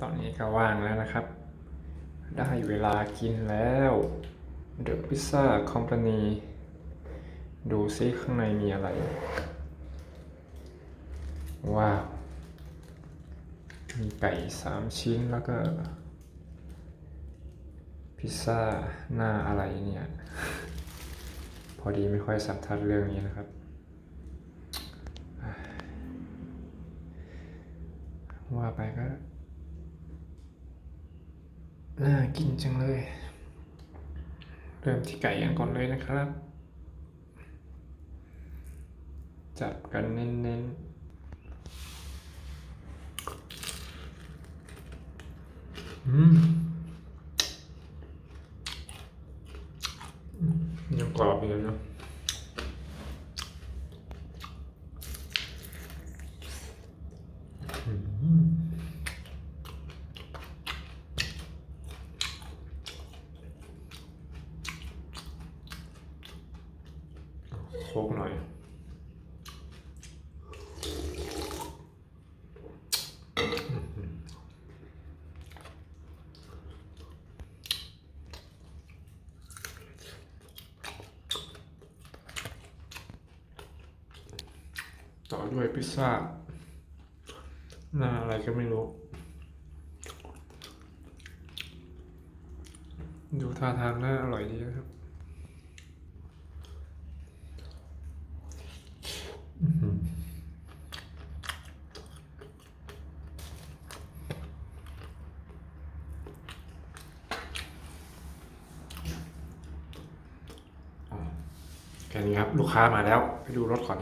ตอนนี้ก็ว่างแล้วนะครับ ได้เวลากินแล้ว The Pizza Company ดูซิข้างในมีอะไร ว้าว มีไก่สามชิ้นแล้วก็ พิซซ่าหน้าอะไรเนี่ย พอดีไม่ค่อยสันทัดเรื่องนี้นะครับ ว่าไปก็ น่ากินจังเลย เริ่มที่ไก่กันก่อนเลยนะครับ จับกันเน้นๆอืมยังกรอบอยู่เลยเนาะ คกหน่อย ต่อด้วยพิซซ่าหน้าอะไรก็ไม่รู้ ดูท่าทางน่าอร่อยดีนะครับอื้อหืออ๋อ แค่นี้ครับ ลูกค้ามาแล้ว ไปดูรถก่อน